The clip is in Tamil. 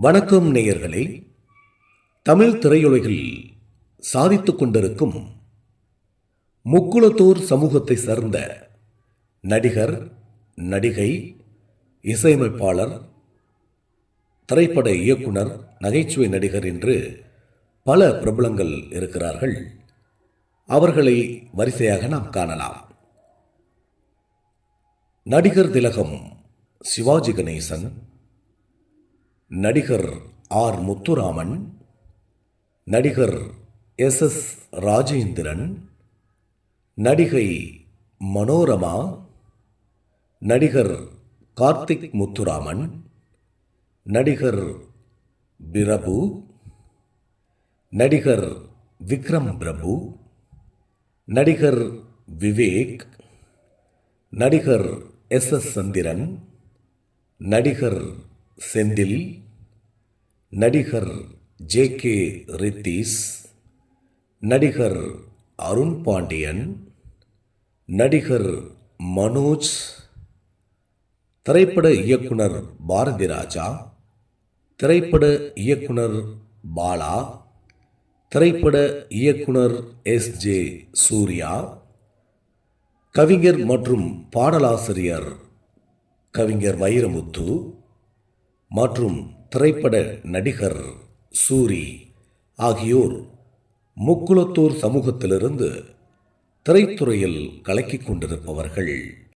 வணக்கம் நேயர்களே. தமிழ் திரையுலகில் சாதித்து கொண்டிருக்கும் முக்குளத்தூர் சமூகத்தை சேர்ந்த நடிகர் நடிகை இசையமைப்பாளர் திரைப்பட இயக்குனர் நகைச்சுவை நடிகர் என்று பல பிரபலங்கள் இருக்கிறார்கள். அவர்களை வரிசையாக நாம் காணலாம். நடிகர் திலகம் சிவாஜி கணேசன் நடிகர் ஆர். முத்துராமன் நடிகர் எஸ். எஸ். ராஜேந்திரன் நடிகை மனோரமா நடிகர் கார்த்திக் முத்துராமன் நடிகர் பிரபு நடிகர் விக்ரம் பிரபு நடிகர் விவேக் நடிகர் எஸ். எஸ். சந்திரன் நடிகர் செந்தில் நடிகர் ஜே கே ரித்தீஸ் நடிகர் அருண் பாண்டியன் நடிகர் மனோஜ் திரைப்பட இயக்குனர் பாரதி ராஜா திரைப்பட இயக்குனர் பாலா திரைப்பட இயக்குனர் எஸ் ஜே சூர்யா கவிஞர் மற்றும் பாடலாசிரியர் கவிஞர் வைரமுத்து மற்றும் திரைப்பட நடிகர் சூரி ஆகியோர் முக்குளத்தூர் சமூகத்திலிருந்து திரைத்துறையில் கலக்கிக் கொண்டிருப்பவர்கள்.